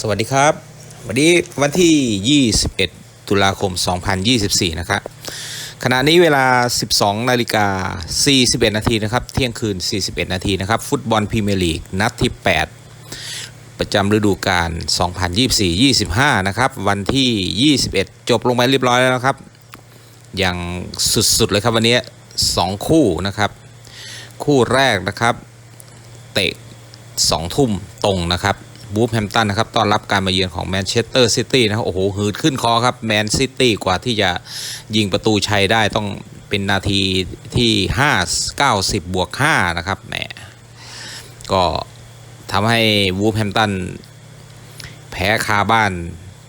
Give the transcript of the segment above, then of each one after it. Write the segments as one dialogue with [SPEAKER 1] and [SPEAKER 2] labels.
[SPEAKER 1] สวัสดีครับ วันนี้วันที่ 21 ตุลาคม 2024 นะครับขณะนี้เวลา 12 นาฬิกา 41 นาทีนะครับ เที่ยงคืน 41 นาทีนะครับ ฟุตบอลพรีเมียร์ลีก นัดที่ 8 ประจำฤดูกาล 2024-25 นะครับ วันที่ 21 จบลงไปเรียบร้อยแล้วนะครับ อย่างสุด ๆ เลยครับวันนี้ 2 คู่นะครับ คู่แรกนะครับ เตะ 2 ทุ่มตรงนะครับ บูฟแฮมตันนะครับต้อนรับการมาเยือนของแมนเชสเตอร์ซิตี้นะครับโอ้โหหืดขึ้นคอครับแมนซิตี้กว่าที่จะยิงประตูชัยได้ต้องเป็นนาทีที่ 5 90 บวก 5 นะครับแหมก็ทำให้วูฟแฮมตันแพ้คาบ้าน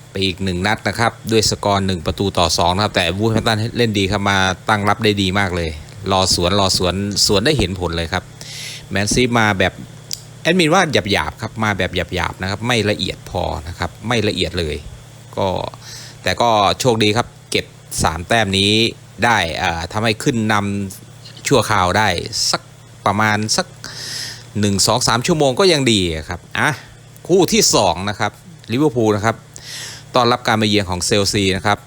[SPEAKER 1] ไปอีกหนึ่งนัดนะครับ ด้วยสกอร์หนึ่งประตูต่อ 2 นะครับ แต่วูฟแฮมตันเล่นดีครับมาตั้งรับได้ดีมากเลย รอสวนรอสวนสวนได้เห็นผลเลยครับ แมนซีมาแบบ แอดมินว่าหยาบๆครับมาแบบหยาบๆนะครับไม่ละเอียดพอนะครับไม่ละเอียดเลยก็แต่ก็โชคดีครับเก็บ 3 แต้มนี้ได้อ่าทำให้ขึ้นนำชั่วคราวได้สักประมาณสัก 1 2 3 ชั่วโมงก็ยังดีครับอะคู่ที่ 2 นะครับลิเวอร์พูลนะครับตอนรับการมาเยือนของเซลซีนะครับ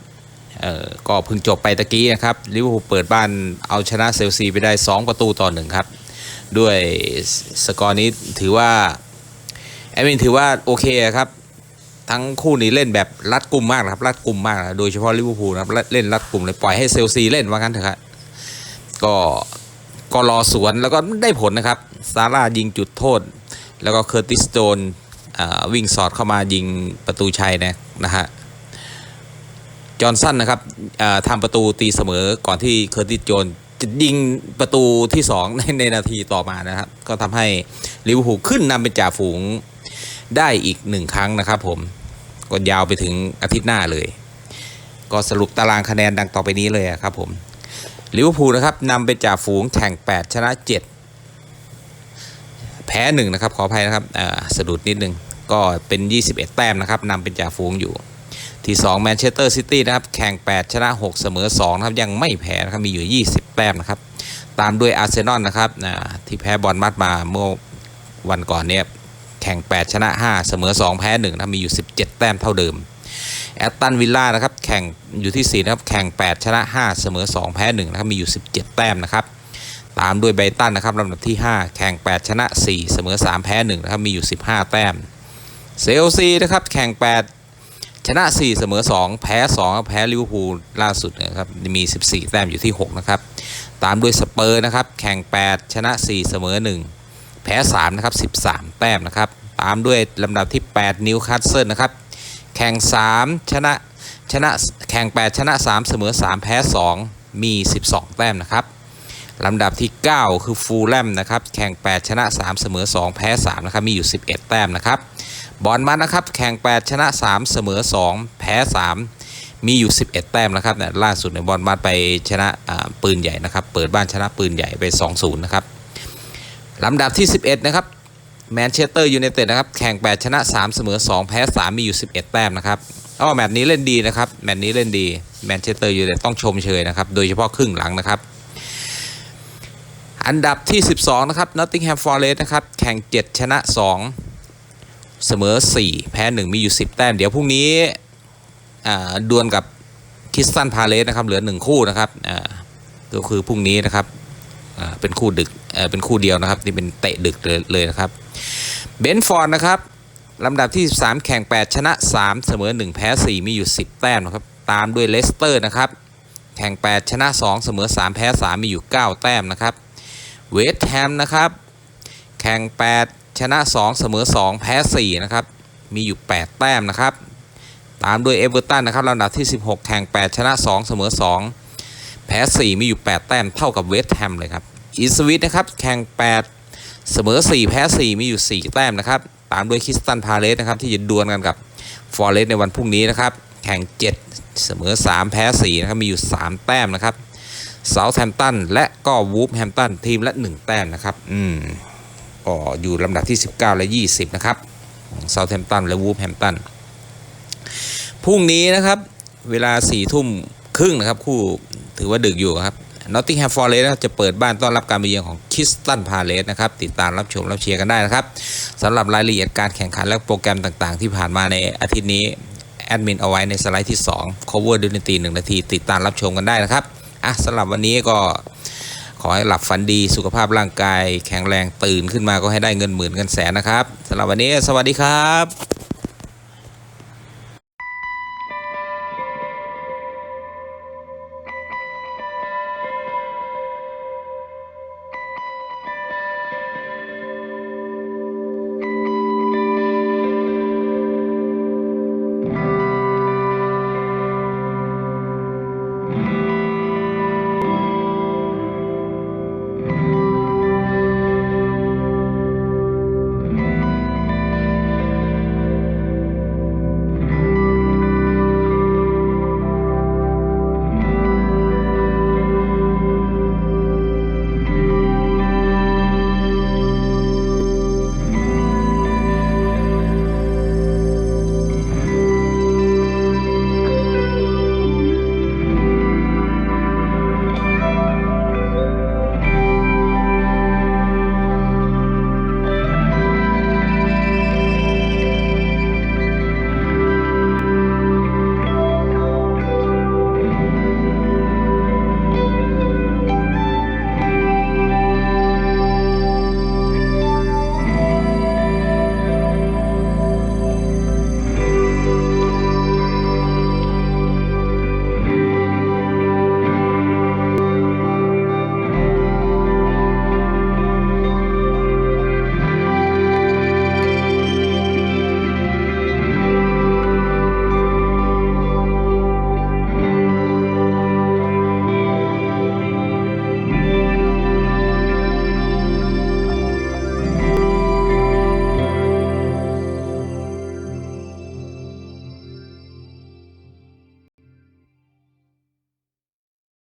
[SPEAKER 1] ก็เพิ่งจบไปตะกี้นะครับลิเวอร์พูลเปิดบ้านเอาชนะเซลซีไปได้ 2 ประตูต่อหนึ่งครับ ด้วยสกอร์นี้ถือว่าแอดมินถือว่าโอเคครับ ทั้งคู่นี้เล่นแบบรัดกุมมากนะครับรัดกุมมากนะโดยเฉพาะลิเวอร์พูลนะครับเล่นรัดกุมเลยปล่อยให้เซลซีเล่นว่างั้นเถอะครับก็ก็รอสวนแล้วก็ได้ผลนะครับซาร่ายิงจุดโทษ แล้วก็เคอร์ติสโจนวิ่งสอดเข้ามายิงประตูชัยนะนะฮะจอห์นสันนะครับทำประตูตีเสมอก่อนที่เคอร์ติสโจน ยิงประตูที่ 2 ในในนาทีต่อมานะครับ ก็ทำให้ลิเวอร์พูลขึ้นนำเป็นจ่าฝูงได้อีกหนึ่งครั้งนะครับผมก็ยาวไปถึงอาทิตย์หน้าเลย ก็สรุปตารางคะแนนดังต่อไปนี้เลยครับผมลิเวอร์พูลนะครับนำเป็นจ่าฝูงแข่ง 8 ชนะ 7 แพ้1นะครับขออภัยนะครับอ่าสะดุดนิดนึงก็เป็น 21 แต้มนะครับนำเป็นจ่าฝูงอยู่ ที่2แมนเชสเตอร์ซิตี้นะครับแข่ง 8 ชนะ 6 เสมอ2นะครับยังไม่แพ้นะครับมีอยู่ 20 แต้มนะครับ ตามด้วยอาร์เซนอลนะครับนะที่แพ้บอลมัดมาเมื่อวันก่อนเนี่ยแข่ง 8 ชนะ 5 เสมอ 2 แพ้ 1 นะครับมีอยู่ 17 แต้มเท่าเดิมแอตตันวิลล่านะครับแข่งอยู่ที่4นะครับแข่ง 8 ชนะ 5 เสมอ 2 แพ้ 1 นะครับมีอยู่ 17 แต้มนะครับตามด้วยไบตันนะครับลำดับที่ 5 แข่ง 8 ชนะ 4 เสมอ 3 แพ้ 1 นะครับมีอยู่ 15 แต้มเซลซีนะครับแข่ง 8 ชนะ 4 เสมอ 2 แพ้ 2 แพ้ลิเวอร์พูลล่าสุดนะครับมี 14 แต้มอยู่ที่ 6 นะครับ ตามด้วยสเปอร์นะครับ แข่ง 8 ชนะ 4 เสมอ 1 แพ้ 3 นะครับ 13 แต้มนะครับ ตามด้วยลำดับที่ 8 นิวคาสเซิลนะครับ แข่ง 3 ชนะชนะแข่ง 8 ชนะ 3 เสมอ 3 แพ้ 2 มี 12 แต้มนะครับลำดับที่ 9 คือฟูลแลมนะครับ แข่ง 8 ชนะ 3 เสมอ 2 แพ้ 3 นะครับ มีอยู่ 11 แต้มนะครับ บอลมัดนะครับ แข่ง 8 ชนะ 3 เสมอ 2 แพ้ 3 มีอยู่ 11 แต้มนะครับเนี่ยล่าสุดในบอลมัดไปชนะปืนใหญ่นะครับ เปิดบ้านชนะปืนใหญ่ไป 2-0 นะครับลำดับที่ 11 นะครับแมนเชสเตอร์ยูไนเต็ดนะครับแข่ง 8 ชนะ 3 เสมอ 2 แพ้ 3 มีอยู่ 11 แต้มนะครับอ้อแมตช์นี้เล่นดีนะครับแมตช์นี้เล่นดีแมนเชสเตอร์ยูไนเต็ดต้องชมเชยนะครับโดยเฉพาะครึ่งหลังนะครับ อันดับที่ 12 นะครับนอตติงแฮมฟอร์เรสต์นะครับแข่ง 7 ชนะ 2 เสมอ 4 แพ้ 1 มีอยู่ 10 แต้ม เดี๋ยวพรุ่งนี้ดวลกับคิสตันพาเลสนะครับเหลือ 1 คู่นะครับก็คือพรุ่งนี้นะครับเป็นคู่ดึกเป็นคู่เดียวนะครับที่เป็นเตะดึกเลยเลยนะครับเบนฟอร์ดนะครับลำดับที่ 13 แข่ง 8 ชนะ 3 เสมอ 1 แพ้ 4 มีอยู่ 10 แต้มนะครับตามด้วยเลสเตอร์นะครับแข่ง 8 ชนะ 2 เสมอ 3 แพ้ 3 มีอยู่ 9 แต้มนะครับเวสต์แฮมนะครับแข่ง 8 ชนะ 2 เสมอ 2 แพ้ 4 นะครับ มีอยู่ 8 แต้มนะครับ ตามด้วยเอเวอร์ตันนะครับลำดับที่ 16 แข่ง 8 ชนะ 2 เสมอ 2 แพ้ 4 มีอยู่ 8 แต้มเท่ากับเวสต์แฮมเลยครับอีสวิตนะครับแข่ง 8 เสมอ 4 แพ้ 4 มีอยู่ 4 แต้มนะครับ ตามด้วยคริสตันพาเลสนะครับที่จะดวลกันกับฟอร์เรสในวันพรุ่งนี้นะครับ แข่ง 7 เสมอ 3 แพ้ 4 นะครับ มีอยู่ 3 แต้มนะครับเซาท์แฮมตันและก็วูฟแฮมตันทีมละ 1 แต้มนะครับ อืม ก็อยู่ลำดับที่ 19 และ 20 นะครับเซาท์แฮมป์ตันและวูฟแฮมป์ตันพรุ่งนี้นะครับ เวลา4ทุ่มครึ่งนะครับ คู่ถือว่าดึกอยู่ครับ Nottingham Forest นะครับจะเปิดบ้านต้อนรับการมาเยือนของคิสตันพาเลสนะครับ ติดตามรับชม รับเชียร์กันได้นะครับสำหรับรายละเอียดการแข่งขันและโปรแกรมต่างๆ ที่ผ่านมาในอาทิตย์นี้ แอดมินเอาไว้ในสไลด์ที่ 2 cover ด้วยดนตรี1นาที ติดตามรับชมกันได้นะครับอะสำหรับวันนี้ก็ ขอให้หลับฝันดีสุขภาพร่างกาย แข็งแรงตื่นขึ้นมาก็ให้ได้เงินหมื่นเงินแสนนะครับสำหรับวันนี้สวัสดีครับ